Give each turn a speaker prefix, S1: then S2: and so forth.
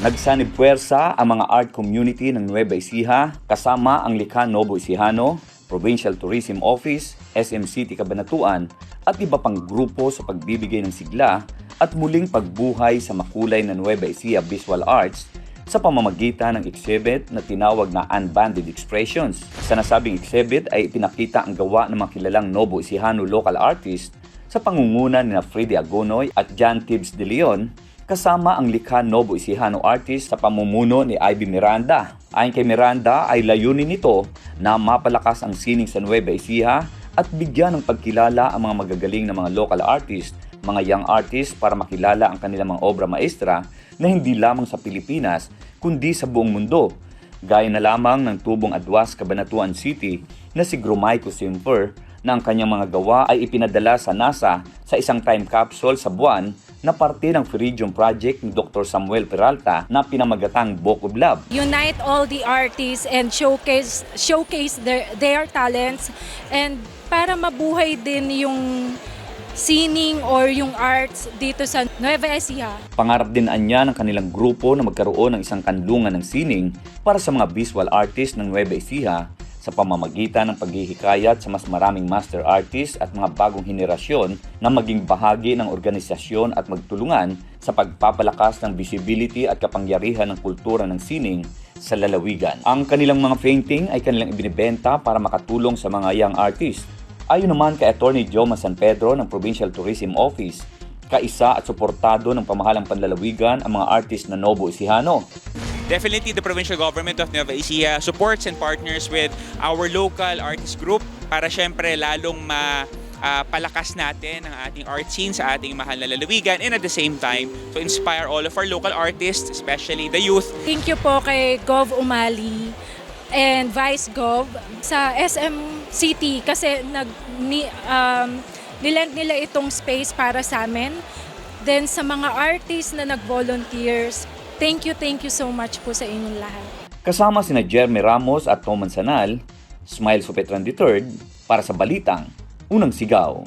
S1: Nagsanib puwersa ang mga art community ng Nueva Ecija kasama ang Likha Novo Ecijano, Provincial Tourism Office, SM City Cabanatuan at iba pang grupo sa pagbibigay ng sigla at muling pagbuhay sa makulay na Nueva Ecija Visual Arts sa pamamagitan ng exhibit na tinawag na Unbanded Expressions. Sa nasabing exhibit ay ipinakita ang gawa ng mga kilalang Novo Ecijano local artist sa pangunguna ni na Freddy Agonoy at John Tibbs de Leon kasama ang likha Novo Ecijano artist sa pamumuno ni Ivy Miranda. Ayon kay Miranda ay layunin nito na mapalakas ang sining sa Nueva Ecija at bigyan ng pagkilala ang mga magagaling na mga local artist, mga young artists para makilala ang kanilang mga obra maestra na hindi lamang sa Pilipinas kundi sa buong mundo. Gaya na lamang ng tubong Adwas, Cabanatuan City na si Gromaico Simper ang kanyang mga gawa ay ipinadala sa NASA sa isang time capsule sa buwan na parte ng Feridium Project ni Dr. Samuel Peralta na pinamagatang Book of Love.
S2: unite all the artists and showcase showcase their their talents and para mabuhay din yung sining or yung arts dito sa Nueva Ecija.
S1: Pangarap din anya ng kanilang grupo na magkaroon ng isang kanlungan ng sining para sa mga visual artist ng Nueva Ecija sa pamamagitan ng paghihikayat sa mas maraming master artists at mga bagong henerasyon na maging bahagi ng organisasyon at magtulungan sa pagpapalakas ng visibility at kapangyarihan ng kultura ng sining sa lalawigan. Ang kanilang mga painting ay kanilang ibinibenta para makatulong sa mga young artists. Ayon naman kay Attorney Joma San Pedro ng Provincial Tourism Office, kaisa at suportado ng pamahalang panlalawigan ang mga artist na Novo Ecijano.
S3: Definitely, the provincial government of Nueva Ecija supports and partners with our local artist group para syempre lalong ma ah, palakas natin ang ating art scene sa ating mahal na lalawigan and at the same time to inspire all of our local artists, especially the youth,
S2: Thank you po kay Gov Umali and Vice Gov sa SM City kasi nag ni, um, nilend nila itong space para sa amin. Then sa mga artists na nag-volunteers, thank you, thank you so much po sa inyong lahat.
S1: Kasama sina Jeremy Ramos at Tom Mansanal, Smile Supetran III para sa Balitang Unang Sigaw.